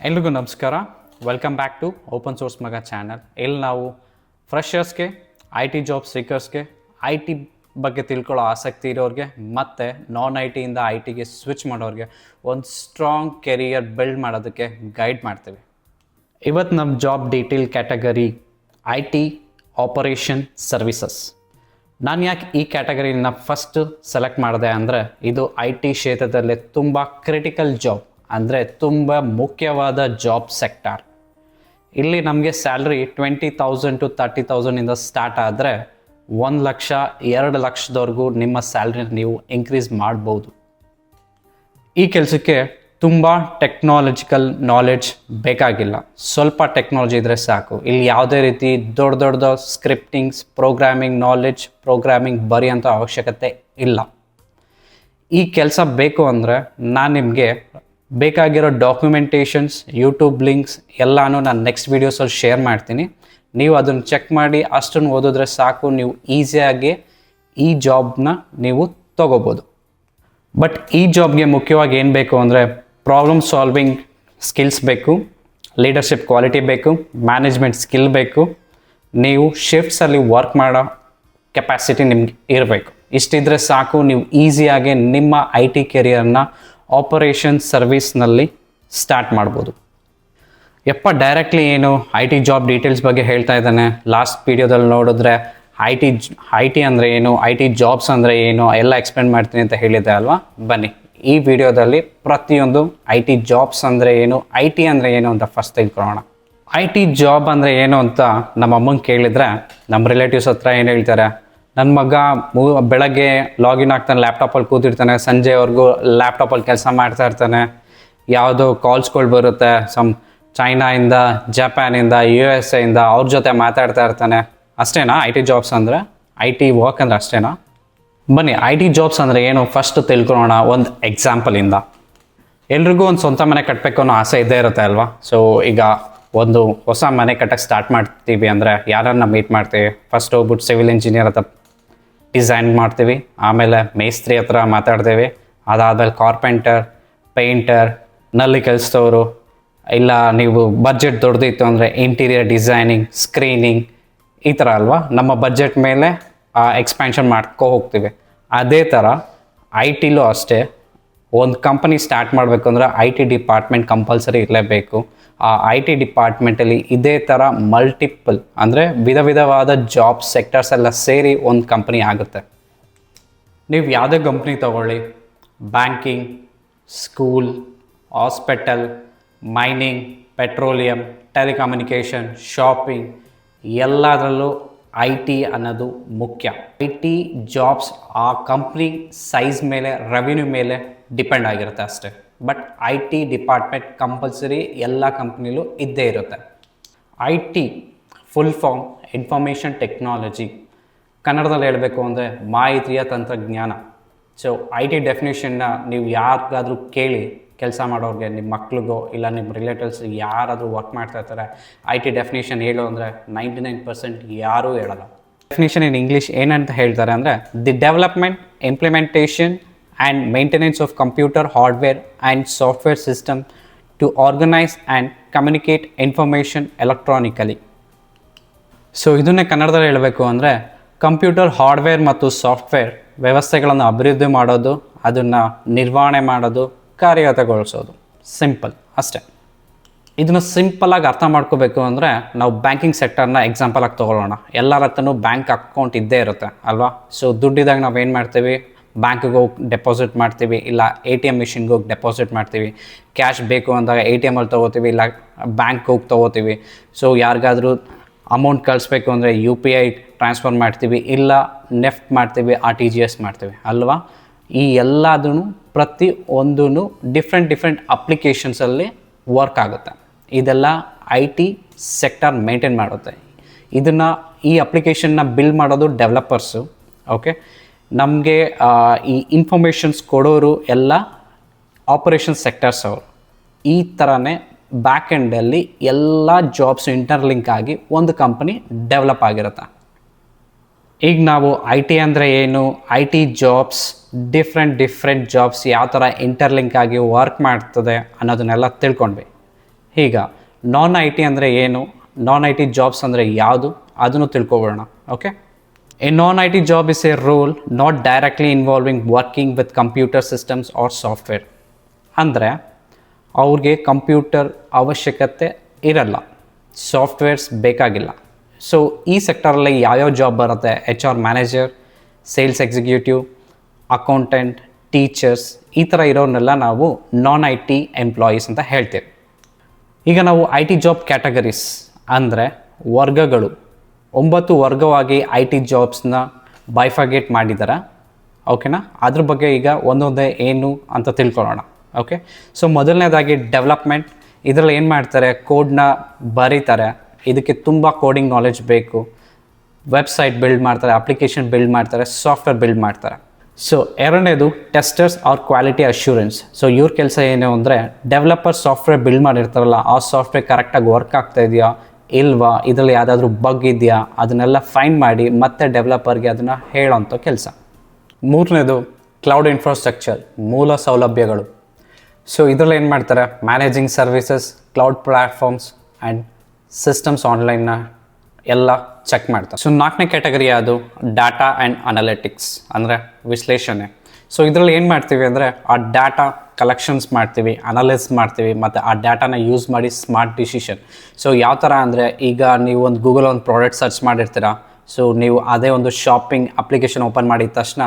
ಎಲ್ರಿಗೂ ನಮಸ್ಕಾರ. Welcome back to open source ಮಗ ಚಾನಲ್ ಇಲ್ಲಿ ನಾವು ಫ್ರೆಷರ್ಸ್ಗೆ ಐ ಟಿ ಜಾಬ್ ಸೀಕರ್ಸ್ಗೆ ಐ ಟಿ ಬಗ್ಗೆ ತಿಳ್ಕೊಳ್ಳೋ ಆಸಕ್ತಿ ಇರೋರಿಗೆ, ಮತ್ತು ನಾನ್ ಐ ಟಿಯಿಂದ ಐ ಟಿಗೆ ಸ್ವಿಚ್ ಮಾಡೋರಿಗೆ ಒಂದು ಸ್ಟ್ರಾಂಗ್ ಕೆರಿಯರ್ ಬಿಲ್ಡ್ ಮಾಡೋದಕ್ಕೆ ಗೈಡ್ ಮಾಡ್ತೀವಿ. ಇವತ್ತು ನಮ್ಮ job detail category I T operation services ನಾನು ಯಾಕೆ ಈ ಕ್ಯಾಟಗರಿನ ಫಸ್ಟ್ ಸೆಲೆಕ್ಟ್ ಮಾಡಿದೆ ಅಂದರೆ ಇದು ಐ ಟಿ ಕ್ಷೇತ್ರದಲ್ಲಿ ತುಂಬ ಕ್ರಿಟಿಕಲ್ ಜಾಬ್ ಅಂದರೆ ತುಂಬ ಮುಖ್ಯವಾದ ಜಾಬ್ ಸೆಕ್ಟರ್ ಇಲ್ಲಿ ನಮಗೆ salary twenty thousand to thirty ತೌಸಂಡಿಂದ start ಆದರೆ ಒಂದು ಲಕ್ಷ ಎರಡು ಲಕ್ಷದವರೆಗೂ ನಿಮ್ಮ ಸ್ಯಾಲ್ರಿ ನೀವು ಇನ್ಕ್ರೀಸ್ ಮಾಡ್ಬೋದು. ಈ ಕೆಲಸಕ್ಕೆ ತುಂಬ ಟೆಕ್ನಾಲಜಿಕಲ್ ನಾಲೆಡ್ಜ್ ಬೇಕಾಗಿಲ್ಲ. ಸ್ವಲ್ಪ ಟೆಕ್ನಾಲಜಿ ಇದ್ದರೆ ಸಾಕು. ಇಲ್ಲಿ ಯಾವುದೇ ರೀತಿ ದೊಡ್ಡ ದೊಡ್ಡ ಸ್ಕ್ರಿಪ್ಟಿಂಗ್ಸ್ ಪ್ರೋಗ್ರಾಮಿಂಗ್ ನಾಲೆಡ್ಜ್ ಪ್ರೋಗ್ರಾಮಿಂಗ್ ಬರೆಯೋಂಥ ಅವಶ್ಯಕತೆ ಇಲ್ಲ. ಈ ಕೆಲಸ ಬೇಕು ಅಂದರೆ ನಾನು ನಿಮಗೆ ಬೇಕಾಗಿರೋ ಡಾಕ್ಯುಮೆಂಟೇಷನ್ಸ್ ಯೂಟ್ಯೂಬ್ ಲಿಂಕ್ಸ್ ಎಲ್ಲನೂ ನಾನು ನೆಕ್ಸ್ಟ್ ವೀಡಿಯೋಸಲ್ಲಿ ಶೇರ್ ಮಾಡ್ತೀನಿ. ನೀವು ಅದನ್ನು ಚೆಕ್ ಮಾಡಿ, ಅಷ್ಟನ್ನು ಓದಿದ್ರೆ ಸಾಕು. ನೀವು ಈಸಿಯಾಗಿ ಈ ಜಾಬ್ನ ನೀವು ತಗೋಬೋದು. ಬಟ್ ಈ ಜಾಬ್ಗೆ ಮುಖ್ಯವಾಗಿ ಏನು ಬೇಕು ಅಂದರೆ ಪ್ರಾಬ್ಲಮ್ ಸಾಲ್ವಿಂಗ್ ಸ್ಕಿಲ್ಸ್ ಬೇಕು ಲೀಡರ್ಶಿಪ್ ಕ್ವಾಲಿಟಿ ಬೇಕು ಮ್ಯಾನೇಜ್ಮೆಂಟ್ ಸ್ಕಿಲ್ ಬೇಕು. ನೀವು ಶಿಫ್ಟ್ಸಲ್ಲಿ ವರ್ಕ್ ಮಾಡೋ ಕೆಪಾಸಿಟಿ ನಿಮ್ಗೆ ಇರಬೇಕು. ಇಷ್ಟಿದ್ರೆ ಸಾಕು, ನೀವು ಈಸಿಯಾಗಿ ನಿಮ್ಮ ಐ ಟಿ ಕೆರಿಯರ್ನ ಆಪರೇಷನ್ ಸರ್ವಿಸ್ನಲ್ಲಿ ಸ್ಟಾರ್ಟ್ ಮಾಡ್ಬೋದು. ಯಪ್ಪ ಡೈರೆಕ್ಟ್ಲಿ ಏನು ಐ ಟಿ ಜಾಬ್ ಡೀಟೇಲ್ಸ್ ಬಗ್ಗೆ ಹೇಳ್ತಾ ಇದ್ದಾನೆ. ಲಾಸ್ಟ್ ವೀಡಿಯೋದಲ್ಲಿ ನೋಡಿದ್ರೆ ಐ ಟಿ ಐ ಟಿ ಅಂದರೆ ಏನು ಐ ಟಿ ಜಾಬ್ಸ್ ಅಂದರೆ ಏನು, ಎಲ್ಲ ಎಕ್ಸ್ಪ್ಲೇನ್ ಮಾಡ್ತೀನಿ ಅಂತ ಹೇಳಿದ್ದೆ ಅಲ್ವಾ? ಬನ್ನಿ. ಈ ವಿಡಿಯೋದಲ್ಲಿ ಪ್ರತಿಯೊಂದು ಐ ಟಿ ಜಾಬ್ಸ್ ಅಂದರೆ ಏನು ಐ ಟಿ ಅಂದರೆ ಏನು ಅಂತ ಫಸ್ಟ್ ತಿಳ್ಕೊಳ್ಳೋಣ. ಐ ಟಿ ಜಾಬ್ ಅಂದರೆ ಏನು ಅಂತ ನಮ್ಮ ಅಮ್ಮಂಗೆ ಕೇಳಿದರೆ ನಮ್ಮ ರಿಲೇಟಿವ್ಸ್ ಹತ್ರ ಏನು ಹೇಳ್ತಾರೆ? ನನ್ನ ಮಗ ಮೂ, ಬೆಳಗ್ಗೆ ಲಾಗಿನ್ ಆಗ್ತಾನೆ ಲ್ಯಾಪ್ಟಾಪಲ್ಲಿ ಕೂತಿರ್ತಾನೆ, ಸಂಜೆವರೆಗೂ ಲ್ಯಾಪ್ಟಾಪಲ್ಲಿ ಕೆಲಸ ಮಾಡ್ತಾ ಇರ್ತಾನೆ. ಯಾವುದೋ ಕಾಲ್ಸ್ಗಳು ಬರುತ್ತೆ ಸಮ್ ಚೈನಾಯಿಂದ ಜಪಾನಿಂದ ಯು ಎಸ್ ಎಯಿಂದ ಅವ್ರ ಜೊತೆ ಮಾತಾಡ್ತಾ ಇರ್ತಾನೆ. ಅಷ್ಟೇನಾ ಐ ಟಿ ಜಾಬ್ಸ್ ಅಂದರೆ? ಐ ಟಿ ವರ್ಕ್ ಅಂದರೆ ಅಷ್ಟೇನಾ? ಬನ್ನಿ ಐ ಟಿ ಜಾಬ್ಸ್ ಅಂದರೆ ಏನು? ಫಸ್ಟ್ ತಿಳ್ಕೊಳೋಣ ಒಂದು ಎಕ್ಸಾಂಪಲಿಂದ ಎಲ್ರಿಗೂ ಒಂದು ಸ್ವಂತ ಮನೆ ಕಟ್ಟಬೇಕು ಅನ್ನೋ ಆಸೆ ಇದ್ದೇ ಇರುತ್ತೆ ಅಲ್ವಾ? ಸೊ ಈಗ ಒಂದು ಹೊಸ ಮನೆ ಕಟ್ಟಕ್ಕೆ ಸ್ಟಾರ್ಟ್ ಮಾಡ್ತೀವಿ ಅಂದರೆ ಯಾರನ್ನ ಮೀಟ್ ಮಾಡ್ತೀವಿ? ಫಸ್ಟ್ ಹೋಗ್ಬಿಟ್ಟು ಸಿವಿಲ್ ಇಂಜಿನಿಯರ್ ಹತ್ರ ಡಿಸೈನ್ ಮಾಡ್ತೀವಿ. ಆಮೇಲೆ ಮೇಸ್ತ್ರಿ ಹತ್ರ ಮಾತಾಡ್ತೀವಿ. ಅದಾದಮೇಲೆ ಕಾರ್ಪೆಂಟರ್, ಪೇಂಟರ್, ನಲ್ಲಿ ಕೆಲಸದವರು, ಇಲ್ಲ ನೀವು ಬಜೆಟ್ ದೊಡ್ಡದಿತ್ತು ಅಂದರೆ ಇಂಟೀರಿಯರ್ ಡಿಸೈನಿಂಗ್, ಸ್ಕ್ರೀನಿಂಗ್ ಈ ಥರ ಅಲ್ವಾ? ನಮ್ಮ ಬಜೆಟ್ ಮೇಲೆ ಎಕ್ಸ್ಪ್ಯಾನ್ಷನ್ ಮಾಡ್ಕೊ ಹೋಗ್ತೀವಿ. ಅದೇ ಥರ ಐ ಟಿಲೂ ಅಷ್ಟೇ. ಒಂದು ಕಂಪನಿ ಸ್ಟಾರ್ಟ್ ಮಾಡಬೇಕು ಅಂದರೆ ಐ ಟಿ ಡಿಪಾರ್ಟ್ಮೆಂಟ್ ಕಂಪಲ್ಸರಿ ಇರಲೇಬೇಕು. ಆ ಐ ಟಿ ಡಿಪಾರ್ಟ್ಮೆಂಟಲ್ಲಿ ಇದೇ ಥರ ಮಲ್ಟಿಪಲ್ ಅಂದರೆ ವಿಧ ವಿಧವಾದ ಜಾಬ್ ಸೆಕ್ಟರ್ಸ್ ಎಲ್ಲ ಸೇರಿ ಒಂದು ಕಂಪನಿ ಆಗುತ್ತೆ. ನೀವು ಯಾವುದೇ ಕಂಪ್ನಿ ತಗೊಳ್ಳಿ. Banking school hospital mining petroleum telecommunication shopping ಎಲ್ಲದರಲ್ಲೂ ಐ ಟಿ ಅನ್ನೋದು ಮುಖ್ಯ. ಐ ಟಿ ಜಾಬ್ಸ್ ಆ ಕಂಪ್ನಿ ಸೈಜ್ ಮೇಲೆ ರೆವಿನ್ಯೂ ಮೇಲೆ ಡಿಪೆಂಡ್ ಆಗಿರುತ್ತೆ ಅಷ್ಟೇ. But I T department compulsory ಎಲ್ಲ ಕಂಪ್ನಿಲೂ ಇದ್ದೇ ಇರುತ್ತೆ. I T full form information technology ಕನ್ನಡದಲ್ಲಿ ಹೇಳಬೇಕು ಅಂದರೆ ಮಾಹಿತಿಯ ತಂತ್ರಜ್ಞಾನ. ಸೊ ಐ ಟಿ ಡೆಫಿನೇಷನ್ನ ನೀವು ಯಾರಿಗಾದರೂ ಕೇಳಿ ಕೆಲಸ ಮಾಡೋರಿಗೆ ನಿಮ್ಮ ಮಕ್ಳಿಗೋ, ಇಲ್ಲ ನಿಮ್ಮ ರಿಲೇಟಿವ್ಸ್ಗೆ ಯಾರಾದರೂ ವರ್ಕ್ ಮಾಡ್ತಾ ಇರ್ತಾರೆ ಐ ಟಿ ಡೆಫಿನೇಷನ್ ಹೇಳು ಅಂದರೆ ನೈಂಟಿ ನೈನ್ ಪರ್ಸೆಂಟ್ ಯಾರೂ ಹೇಳಲ್ಲ. ಡೆಫಿನೇಷನ್ ಇನ್ ಇಂಗ್ಲೀಷ್ ಏನಂತ ಹೇಳ್ತಾರೆ ಅಂದರೆ the development implementation and maintenance of computer hardware and software system to organise and communicate information electronically so ಇದನ್ನೇ ಕನ್ನಡದಲ್ಲಿ ಹೇಳಬೇಕು ಅಂದರೆ ಕಂಪ್ಯೂಟರ್ ಹಾರ್ಡ್ವೇರ್ ಮತ್ತು ಸಾಫ್ಟ್ವೇರ್ ವ್ಯವಸ್ಥೆಗಳನ್ನು ಅಭಿವೃದ್ಧಿ ಮಾಡೋದು, ಅದನ್ನು ನಿರ್ವಹಣೆ ಮಾಡೋದು, ಕಾರ್ಯಗತಗೊಳಿಸೋದು. ಸಿಂಪಲ್ ಅಷ್ಟೇ. ಇದನ್ನು ಸಿಂಪಲಾಗಿ ಅರ್ಥ ಮಾಡ್ಕೋಬೇಕು ಅಂದರೆ ನಾವು ಬ್ಯಾಂಕಿಂಗ್ ಸೆಕ್ಟರ್ನ ಎಕ್ಸಾಂಪಲಾಗಿ ತೊಗೊಳ್ಳೋಣ. ಎಲ್ಲರ ಹತ್ರನೂ ಬ್ಯಾಂಕ್ ಅಕೌಂಟ್ ಇದ್ದೇ ಇರುತ್ತೆ, ಅಲ್ವಾ? ಸೊ ದುಡ್ಡಿದಾಗ ನಾವು ಏನು ಮಾಡ್ತೀವಿ? ಬ್ಯಾಂಕಿಗೆ ಹೋಗಿ ಡೆಪಾಸಿಟ್ ಮಾಡ್ತೀವಿ, ಇಲ್ಲ ಎ ಟಿ ಎಂ ಮಿಷಿನ್ಗೆ ಹೋಗಿ ಡೆಪಾಸಿಟ್ ಮಾಡ್ತೀವಿ. ಕ್ಯಾಶ್ ಬೇಕು ಅಂದಾಗ ಎ ಟಿ ಎಮಲ್ಲಿ ತೊಗೋತೀವಿ, ಇಲ್ಲ ಬ್ಯಾಂಕ್ಗೆ ಹೋಗಿ ತೊಗೋತೀವಿ. ಸೊ ಯಾರಿಗಾದರೂ ಅಮೌಂಟ್ ಕಳಿಸ್ಬೇಕು ಅಂದರೆ ಯು ಪಿ ಐ ಟ್ರಾನ್ಸ್ಫರ್ ಮಾಡ್ತೀವಿ, ಇಲ್ಲ ನೆಫ್ಟ್ ಮಾಡ್ತೀವಿ, ಆರ್ ಟಿ ಜಿ ಎಸ್ ಮಾಡ್ತೀವಿ, ಅಲ್ವಾ? ಈ ಎಲ್ಲದೂ ಪ್ರತಿ ಒಂದೂ ಡಿಫ್ರೆಂಟ್ ಡಿಫ್ರೆಂಟ್ ಅಪ್ಲಿಕೇಶನ್ಸಲ್ಲಿ ವರ್ಕ್ ಆಗುತ್ತೆ. ಇದೆಲ್ಲ ಐ ಟಿ ಸೆಕ್ಟರ್ ಮೇಂಟೈನ್ ಮಾಡುತ್ತೆ. ಇದನ್ನು ಈ ಅಪ್ಲಿಕೇಶನ್ನ ಬಿಲ್ ಮಾಡೋದು ಡೆವಲಪರ್ಸು ಓಕೆ ನಮಗೆ ಈ ಇನ್ಫಾರ್ಮೇಷನ್ಸ್ ಕೊಡೋರು ಎಲ್ಲ ಆಪರೇಷನ್ ಸೆಕ್ಟರ್ಸ್ ಅವರು. ಈ ಥರನೇ ಬ್ಯಾಕ್ ಎಂಡಲ್ಲಿ ಎಲ್ಲ ಜಾಬ್ಸ್ ಇಂಟರ್ಲಿಂಕ್ ಆಗಿ ಒಂದು ಕಂಪನಿ ಡೆವಲಪ್ ಆಗಿರುತ್ತೆ. ಈಗ ನಾವು ಐ ಟಿ ಅಂದರೆ ಏನು? I T jobs different different jobs ಯಾವ ಥರ ಇಂಟರ್ಲಿಂಕ್ ಆಗಿ ವರ್ಕ್ ಮಾಡ್ತದೆ ಅನ್ನೋದನ್ನೆಲ್ಲ ತಿಳ್ಕೊಂಡ್ವಿ. ಈಗ ನಾನ್ ಐ ಟಿ ಅಂದರೆ ಏನು? ನಾನ್ ಐ ಟಿ ಜಾಬ್ಸ್ ಅಂದರೆ ಯಾವುದು? ಅದನ್ನು ತಿಳ್ಕೊಬೋಣ. Okay a non IT job job a a not directly involving working working computer computer or software ಅಂದರೆ ಅವ್ರಿಗೆ ಕಂಪ್ಯೂಟರ್ ಅವಶ್ಯಕತೆ ಇರಲ್ಲ. ಸಾಫ್ಟ್ವೇರ್ಸ್ ಬೇಕಾಗಿಲ್ಲ. ಸೊ ಈ ಸೆಕ್ಟರಲ್ಲಿ ಯಾವ್ಯಾವ ಜಾಬ್ ಬರುತ್ತೆ? H R manager sales executive accountant teachers ಈ ಥರ ಇರೋರನ್ನೆಲ್ಲ ನಾವು ನಾನ್ ಐ ಟಿ ಎಂಪ್ಲಾಯೀಸ್ ಅಂತ ಹೇಳ್ತೀವಿ. ಈಗ ನಾವು ಐ ಟಿ ಜಾಬ್ ಕ್ಯಾಟಗರೀಸ್ ಅಂದರೆ ವರ್ಗಗಳು. ಒಂಬತ್ತು ವರ್ಗವಾಗಿ ಐ ಟಿ ಜಾಬ್ಸ್ನ ಬೈಫಾಗೇಟ್ ಮಾಡಿದ್ದಾರೆ ಓಕೆನಾ ಅದ್ರ ಬಗ್ಗೆ ಈಗ ಒಂದೊಂದೇ ಏನು ಅಂತ ತಿಳ್ಕೊಳ್ಳೋಣ. ಓಕೆ ಸೊ ಮೊದಲನೇದಾಗಿ ಡೆವಲಪ್ಮೆಂಟ್ ಇದರಲ್ಲಿ ಏನು ಮಾಡ್ತಾರೆ? ಕೋಡ್ನ ಬರೀತಾರೆ. ಇದಕ್ಕೆ ತುಂಬ ಕೋಡಿಂಗ್ ನಾಲೆಜ್ ಬೇಕು. ವೆಬ್ಸೈಟ್ ಬಿಲ್ಡ್ ಮಾಡ್ತಾರೆ ಅಪ್ಲಿಕೇಶನ್ ಬಿಲ್ಡ್ ಮಾಡ್ತಾರೆ ಸಾಫ್ಟ್ವೇರ್ ಬಿಲ್ಡ್ ಮಾಡ್ತಾರೆ. ಸೊ ಎರಡನೇದು testers or quality assurance so ಇವ್ರ ಕೆಲಸ ಏನು ಅಂದರೆ ಡೆವಲಪರ್ ಸಾಫ್ಟ್ವೇರ್ ಬಿಲ್ಡ್ ಮಾಡಿರ್ತಾರಲ್ಲ, ಆ ಸಾಫ್ಟ್ವೇರ್ ಕರೆಕ್ಟಾಗಿ ವರ್ಕ್ ಆಗ್ತಾ ಇದೆಯಾ? ಇಲ್ವಾ? ಇದರಲ್ಲಿ ಯಾವುದಾದ್ರೂ ಬಗ್ ಇದೆಯಾ? ಅದನ್ನೆಲ್ಲ ಫೈಂಡ್ ಮಾಡಿ ಮತ್ತೆ ಡೆವಲಪರ್ಗೆ ಅದನ್ನು ಹೇಳೋಂಥ ಕೆಲಸ. ಮೂರನೇದು ಕ್ಲೌಡ್ ಇನ್ಫ್ರಾಸ್ಟ್ರಕ್ಚರ್ ಮೂಲ ಸೌಲಭ್ಯಗಳು. ಸೊ ಇದರಲ್ಲಿ ಏನು ಮಾಡ್ತಾರೆ? Managing services cloud platforms and systems ಆನ್ಲೈನ್ನ ಎಲ್ಲ ಚೆಕ್ ಮಾಡ್ತಾರೆ. ಸೊ ನಾಲ್ಕನೇ ಕ್ಯಾಟಗರಿ ಅದು ಡಾಟಾ ಆ್ಯಂಡ್ ಅನಾಲಿಟಿಕ್ಸ್ ಅಂದರೆ ವಿಶ್ಲೇಷಣೆ. ಸೊ ಇದರಲ್ಲಿ ಏನು ಮಾಡ್ತೀವಿ ಅಂದರೆ, ಆ ಡಾಟಾ ಕಲೆಕ್ಷನ್ಸ್ ಮಾಡ್ತೀವಿ ಅನಲೈಸ್ ಮಾಡ್ತೀವಿ, ಮತ್ತು ಆ ಡಾಟಾನ ಯೂಸ್ ಮಾಡಿ ಸ್ಮಾರ್ಟ್ ಡಿಸಿಷನ್ ಸೊ ಯಾವ ಥರ ಅಂದರೆ ಈಗ ನೀವು ಒಂದು ಗೂಗಲ್ ಒಂದು ಪ್ರಾಡಕ್ಟ್ ಸರ್ಚ್ ಮಾಡಿರ್ತೀರಾ ಸೊ ನೀವು ಅದೇ ಒಂದು ಶಾಪಿಂಗ್ ಅಪ್ಲಿಕೇಶನ್ ಓಪನ್ ಮಾಡಿದ ತಕ್ಷಣ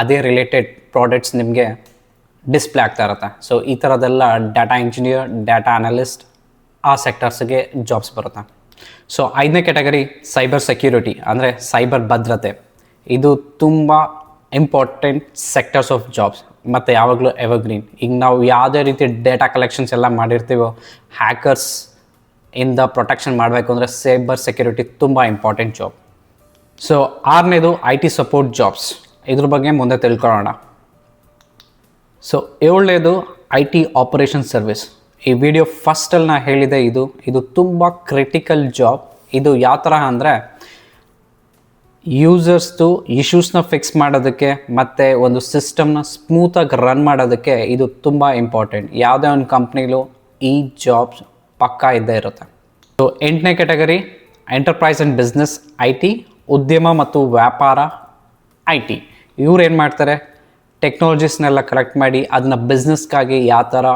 ಅದೇ ರಿಲೇಟೆಡ್ ಪ್ರಾಡಕ್ಟ್ಸ್ ನಿಮಗೆ ಡಿಸ್ಪ್ಲೇ ಆಗ್ತಾ ಇರುತ್ತೆ. ಸೊ ಈ ಥರದೆಲ್ಲ ಡಾಟಾ ಇಂಜಿನಿಯರ್ ಡಾಟಾ ಅನಲಿಸ್ಟ್ ಆ ಸೆಕ್ಟರ್ಸ್ಗೆ ಜಾಬ್ಸ್ ಬರುತ್ತೆ. ಸೊ ಐದನೇ ಕ್ಯಾಟಗರಿ ಸೈಬರ್ ಸೆಕ್ಯೂರಿಟಿ ಅಂದರೆ ಸೈಬರ್ ಭದ್ರತೆ. ಇದು ತುಂಬ ಇಂಪಾರ್ಟೆಂಟ್ ಸೆಕ್ಟರ್ಸ್ ಆಫ್ ಜಾಬ್ಸ್ ಮತ್ತು ಯಾವಾಗಲೂ ಎವರ್ಗ್ರೀನ್ ಈಗ ನಾವು ಯಾವುದೇ ರೀತಿ ಡೇಟಾ ಕಲೆಕ್ಷನ್ಸ್ ಎಲ್ಲ ಮಾಡಿರ್ತೀವೋ ಹ್ಯಾಕರ್ಸ್ ಇಂದ ಪ್ರೊಟೆಕ್ಷನ್ ಮಾಡಬೇಕು ಅಂದರೆ ಸೈಬರ್ ಸೆಕ್ಯೂರಿಟಿ ತುಂಬ ಇಂಪಾರ್ಟೆಂಟ್ ಜಾಬ್ ಸೊ ಆರನೇದು ಐ ಟಿ ಸಪೋರ್ಟ್ ಜಾಬ್ಸ್ ಇದ್ರ ಬಗ್ಗೆ ಮುಂದೆ ತಿಳ್ಕೊಳ್ಳೋಣ. ಸೊ ಏಳನೇದು ಐ ಟಿ ಆಪರೇಷನ್ ಸರ್ವಿಸ್ ಈ ವಿಡಿಯೋ ಫಸ್ಟಲ್ಲಿ ನಾ ಹೇಳಿದೆ ಇದು ಇದು ತುಂಬ ಕ್ರಿಟಿಕಲ್ ಜಾಬ್ ಇದು ಯಾವ ಥರ ಅಂದರೆ ಯೂಸರ್ಸ್ದು ಇಶ್ಯೂಸ್ನ ಫಿಕ್ಸ್ ಮಾಡೋದಕ್ಕೆ ಮತ್ತು ಒಂದು ಸಿಸ್ಟಮ್ನ ಸ್ಮೂತಾಗಿ ರನ್ ಮಾಡೋದಕ್ಕೆ ಇದು ತುಂಬ ಇಂಪಾರ್ಟೆಂಟ್ ಯಾವುದೇ ಒಂದು ಕಂಪ್ನಿಲೂ ಈ ಜಾಬ್ಸ್ ಪಕ್ಕಾ ಇದ್ದೇ ಇರುತ್ತೆ. ಸೊ ಎಂಟನೇ category enterprise and business I T ಉದ್ಯಮ ಮತ್ತು ವ್ಯಾಪಾರ ಐ ಟಿ ಇವ್ರು ಏನು ಮಾಡ್ತಾರೆ? ಟೆಕ್ನಾಲಜೀಸ್ನೆಲ್ಲ ಕಲೆಕ್ಟ್ ಮಾಡಿ ಅದನ್ನ ಬಿಸ್ನೆಸ್ಗಾಗಿ ಯಾವ ಥರ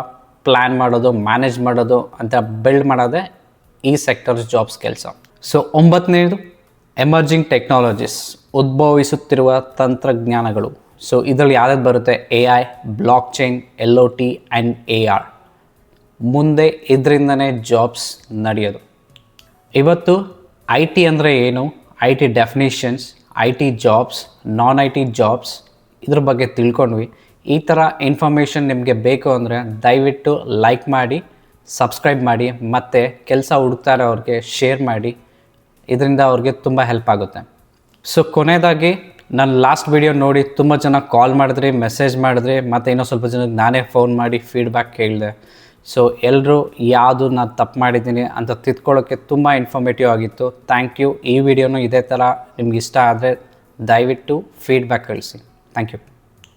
ಪ್ಲ್ಯಾನ್ ಮಾಡೋದು ಮ್ಯಾನೇಜ್ ಮಾಡೋದು ಅಂತ ಬಿಲ್ಡ್ ಮಾಡೋದೇ ಈ ಸೆಕ್ಟರ್ಸ್ ಜಾಬ್ಸ್ ಕೆಲಸ. ಸೊ ಒಂಬತ್ತನೇದು ಎಮರ್ಜಿಂಗ್ ಟೆಕ್ನಾಲಜೀಸ್ ಉದ್ಭವಿಸುತ್ತಿರುವ ತಂತ್ರಜ್ಞಾನಗಳು. ಸೊ ಇದರಲ್ಲಿ ಯಾವ್ದು ಬರುತ್ತೆ? A I blockchain L O T and A R ಮುಂದೆ ಇದರಿಂದನೇ ಜಾಬ್ಸ್ ನಡೆಯೋದು. ಇವತ್ತು ಐ ಟಿ ಅಂದರೆ ಏನು? I T definitions I T jobs non I T jobs ಇದ್ರ ಬಗ್ಗೆ ತಿಳ್ಕೊಂಡ್ವಿ. ಈ ಥರ ಇನ್ಫಾರ್ಮೇಷನ್ ನಿಮಗೆ ಬೇಕು ಅಂದರೆ ದಯವಿಟ್ಟು ಲೈಕ್ ಮಾಡಿ ಸಬ್ಸ್ಕ್ರೈಬ್ ಮಾಡಿ, ಮತ್ತು ಕೆಲಸ ಹುಡುಕ್ತಾರೆ ಅವ್ರಿಗೆ ಶೇರ್ ಮಾಡಿ. ಇದರಿಂದ ಅವ್ರಿಗೆ ತುಂಬ ಹೆಲ್ಪ್ ಆಗುತ್ತೆ. ಸೊ ಕೊನೆಯದಾಗಿ ನನ್ನ ಲಾಸ್ಟ್ ವಿಡಿಯೋ ನೋಡಿ ತುಂಬ ಜನ ಕಾಲ್ ಮಾಡಿದ್ರಿ ಮೆಸೇಜ್ ಮಾಡಿದ್ರಿ, ಮತ್ತು ಇನ್ನೂ ಸ್ವಲ್ಪ ಜನಕ್ಕೆ ನಾನೇ ಫೋನ್ ಮಾಡಿ ಫೀಡ್ಬ್ಯಾಕ್ ಕೇಳಿದೆ. ಸೊ ಎಲ್ಲರೂ ಯಾವುದು ನಾನು ತಪ್ಪು ಮಾಡಿದ್ದೀನಿ ಅಂತ ತಿದ್ಕೊಳ್ಳೋಕ್ಕೆ ತುಂಬ ಇನ್ಫಾರ್ಮೇಟಿವ್ ಆಗಿತ್ತು. ಥ್ಯಾಂಕ್ ಯು ಈ ವಿಡಿಯೋನು ಇದೇ ಥರ ನಿಮ್ಗೆ ಇಷ್ಟ ಆದರೆ ದಯವಿಟ್ಟು ಫೀಡ್ಬ್ಯಾಕ್ ಕಳಿಸಿ. Thank you